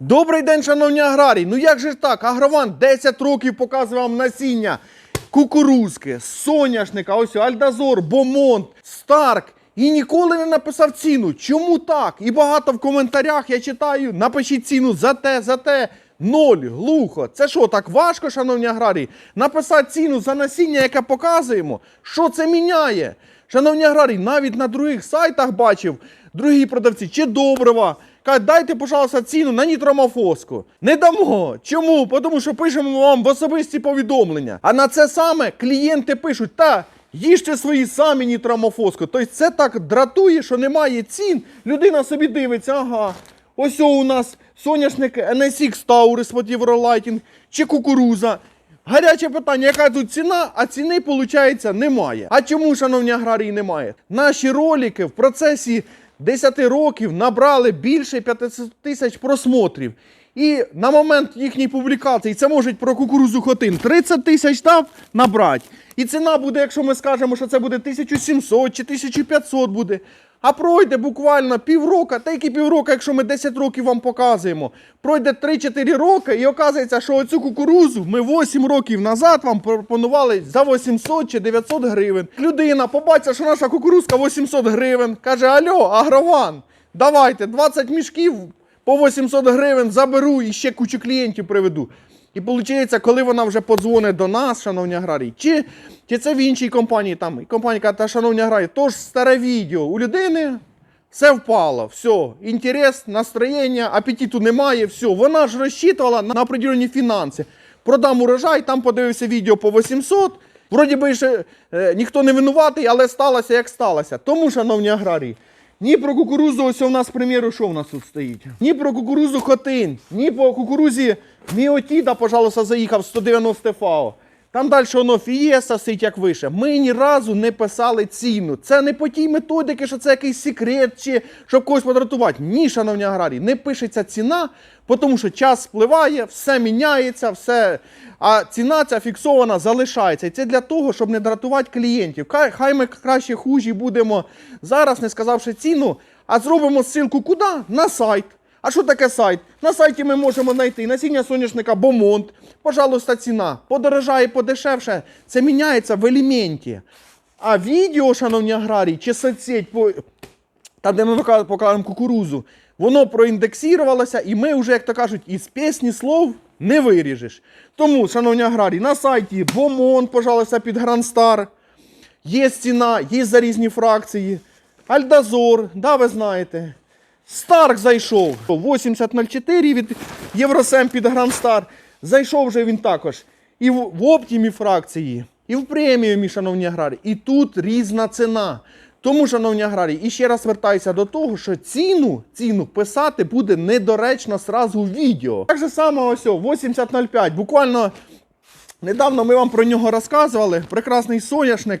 Добрий день, шановні аграрії. Ну як же так? Агрован 10 років показує вам насіння кукурузки, соняшника, ось Альдазор, Бомонт, Старк. І ніколи не написав ціну. Чому так? І багато в коментарях я читаю. Напишіть ціну за те, за те. Ноль, глухо. Це що, так важко, шановні аграрії? Написати ціну за насіння, яке показуємо. Що це міняє? Шановні аграрії, навіть на других сайтах бачив другі продавці чи добрива. Кажуть, дайте, пожалуйста, ціну на нітромофоску. Не дамо. Чому? Тому що пишемо вам в особисті повідомлення. А на це саме клієнти пишуть, та їжте свої самі нітромофоску. Тобто це так дратує, що немає цін. Людина собі дивиться, ага. Ось у нас соняшник NSX Taurus от Євролайтінг чи кукуруза. Гаряче питання, яка тут ціна, а ціни, виходить, немає. А чому, шановні аграрії, немає? Наші ролики в процесі 10 років набрали більше 500 тисяч просмотрів. І на момент їхньої публікації це можуть про кукурузу хотин 30 тисяч там набрати. І ціна буде, якщо ми скажемо, що це буде 1700 чи 1500 буде. А пройде буквально півроку, та які півроку, якщо ми 10 років вам показуємо, пройде 3-4 роки, і оказується, що оцю кукурузу ми 8 років назад вам пропонували за 800 чи 900 гривень. Людина побачить, що наша кукурузка 800 гривень, каже: Альо, агрован, давайте 20 мішків по 800 гривень заберу і ще кучу клієнтів приведу. І виходить, коли вона вже подзвонить до нас, шановні аграрії, чи, чи це в іншій компанії, там і компанія каже, та шановні аграрії, то ж старе відео. У людини все впало, все, інтерес, настроєння, апетиту немає, все. Вона ж розчитувала на определені фінанси. Продам урожай, там подивився відео по 800. Вроді би ще е, ніхто не винуватий, але сталося як сталося. Тому, шановні аграрії, ні про кукурузу, ось у нас, приміру, що у нас тут стоїть? Ні про кукурузу хотин, ні по кукурузі Міотіда, пожалуйста, заїхав 190 ФАО. Там далі воно фієса сить як вище. Ми ні разу не писали ціну. Це не по тій методики, що це якийсь секрет чи щоб когось подратувати. Ні, шановні аграрії, не пишеться ціна, тому що час спливає, все міняється, все. А ціна ця фіксована залишається. І це для того, щоб не дратувати клієнтів. Хай ми краще хужі будемо зараз, не сказавши ціну, а зробимо ссылку куди? На сайт. А що таке сайт? На сайті ми можемо знайти насіння соняшника Бомонт. Пожалуйста, ціна. Подорожає, подешевше. Це міняється в елементі. А відео, шановні аграрії, чи соцсеть, по... де ми покажемо кукурузу, воно проіндексувалося, і ми вже, як то кажуть, із пісні слов не виріжеш. Тому, шановні аграрії, на сайті Бомонт, пожалуйста, під Грандстар. Є ціна, є за різні фракції. Альдазор, да, ви знаєте. Старк зайшов. 8004 від Євросем під Грандстар. Зайшов вже він також. І в, оптімі фракції, і в преміумі, шановні аграрії. І тут різна ціна. Тому, шановні аграрії, і ще раз звертаюся до того, що ціну, ціну писати буде недоречно сразу в відео. Так же само ось 8005. Буквально Недавно ми вам про нього розказували. Прекрасний соняшник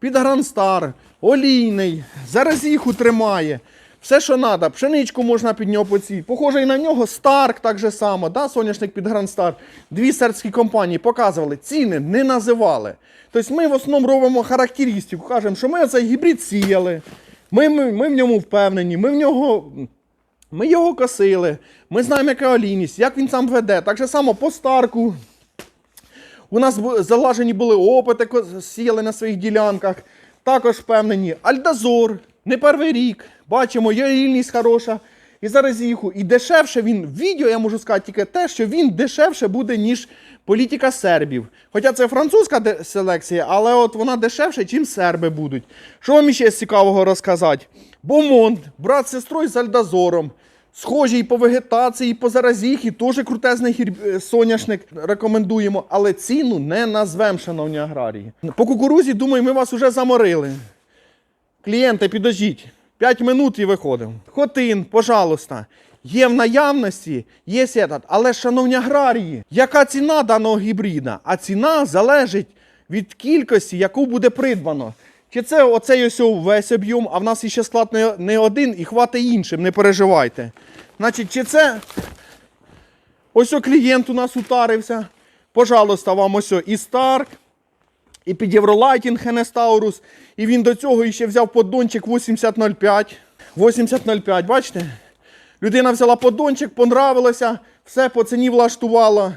під Грандстар, олійний, заразіху тримає. Все, що треба, пшеничку можна під нього поцій. Похожий на нього Старк так же само, да, соняшник під Грандстар. Дві сербські компанії показували, ціни не називали. Тобто ми в основному робимо характеристику, кажемо, що ми цей гібрид сіяли, ми, ми, ми в ньому впевнені, ми в нього ми його косили, ми знаємо, яка олійність, як він сам веде. Так же само по старку. У нас залажені були опити, сіяли на своїх ділянках. Також впевнені. Альдазор, не перший рік. Бачимо, є рільність хороша. І зараз їху. І дешевше він в відео, я можу сказати тільки те, що він дешевше буде, ніж політика сербів. Хоча це французька селекція, але от вона дешевше, чим серби будуть. Що вам ще цікавого розказати? Бомонд, брат з сестрою з Альдазором. Схожі і по вегетації, і по заразіхі, теж крутезний гір- е, соняшник рекомендуємо, але ціну не назвемо, шановні аграрії. По кукурузі, думаю, ми вас вже заморили. Клієнти, підождіть, 5 минут і виходимо. Хотин, пожалуйста. Є в наявності, є сетат. Але, шановні аграрії, яка ціна даного гібрида? А ціна залежить від кількості, яку буде придбано. Чи це оцей ось весь об'єм, а в нас іще склад не, не один і хватить іншим, не переживайте. Значить, чи це ось о клієнт у нас утарився. Пожалуйста, вам ось і Старк, і під Євролайтінг Хенестаурус. І він до цього ще взяв поддончик 8005. 8005, бачите? Людина взяла подончик, понравилося, все по ціні влаштувала.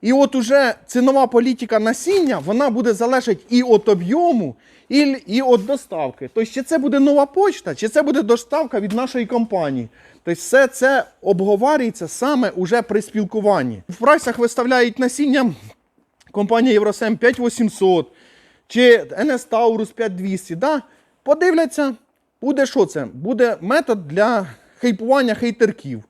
І от уже цінова політика насіння, вона буде залежати і від об'єму, і, і від доставки. Тобто, чи це буде нова почта, чи це буде доставка від нашої компанії. Тобто, все це обговорюється саме уже при спілкуванні. В прайсах виставляють насіння компанія Євросем 5800 чи NS Taurus 5200. Да? Подивляться, буде що це? Буде метод для хейпування хейтерків.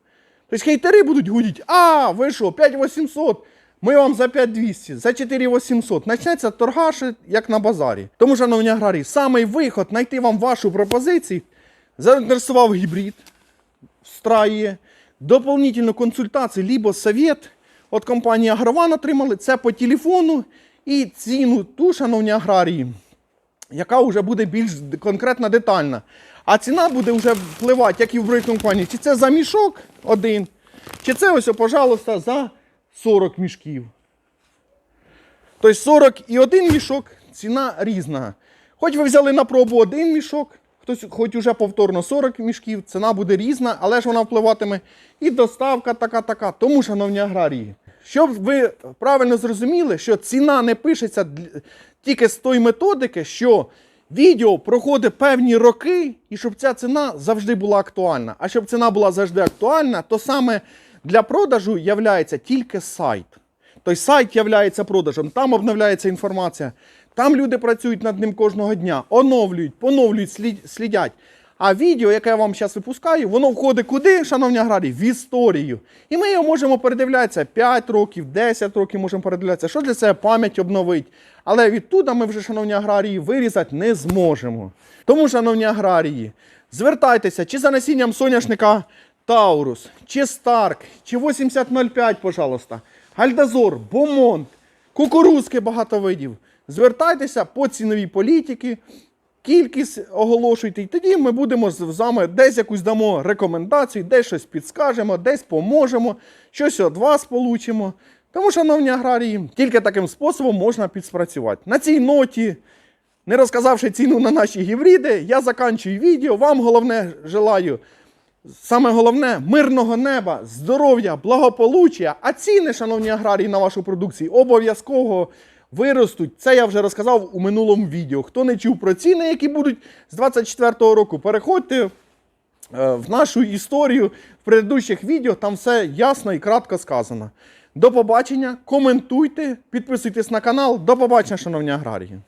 Тобто хейтери будуть гудіти, а, ви що, 5800, ми вам за 5200, за 4800. Почнеться торгаш, як на базарі. Тому, шановні аграрії, самий виход знайти вам вашу пропозицію. Заінтересував гібрид, страє, дополнительну консультацію, либо совет від компанії Агрован отримали. Це по телефону і ціну ту, шановні аграрії, яка вже буде більш конкретна детальна. А ціна буде вже впливати, як і в брої компанії, чи це за мішок один, чи це ось, пожалуйста, за 40 мішків. Тобто 40 і один мішок ціна різна. Хоч ви взяли на пробу один мішок, хтось хоч уже повторно 40 мішків, ціна буде різна, але ж вона впливатиме і доставка така, така. Тому, шановні аграрії, щоб ви правильно зрозуміли, що ціна не пишеться тільки з тої методики, що відео проходить певні роки, і щоб ця ціна завжди була актуальна. А щоб ціна була завжди актуальна, то саме для продажу являється тільки сайт. Той сайт являється продажем, там обновляється інформація. Там люди працюють над ним кожного дня, оновлюють, поновлюють, слідять. А відео, яке я вам зараз випускаю, воно входить куди, шановні аграрії? В історію. І ми його можемо передивлятися 5 років, 10 років можемо передивлятися. Що для себе пам'ять обновить. Але відтуда ми вже, шановні аграрії, вирізати не зможемо. Тому, шановні аграрії, звертайтеся чи за насінням соняшника Таурус, чи Старк, чи 8005, пожалуйста, Гальдазор, Бомонт, кукурузки багато видів. Звертайтеся по ціновій політики, кількість оголошуйте, і тоді ми будемо з вами десь якусь дамо рекомендацію, десь щось підскажемо, десь поможемо, щось від вас получимо. Тому, шановні аграрії, тільки таким способом можна підспрацювати. На цій ноті, не розказавши ціну на наші гібриди, я заканчую відео. Вам головне желаю Саме головне мирного неба, здоров'я, благополуччя. А ціни, шановні аграрії, на вашу продукцію обов'язково виростуть. Це я вже розказав у минулому відео. Хто не чув про ціни, які будуть з 24-го року, переходьте е, в нашу історію в предыдущих відео. Там все ясно і кратко сказано. До побачення, коментуйте, підписуйтесь на канал. До побачення, шановні аграрії.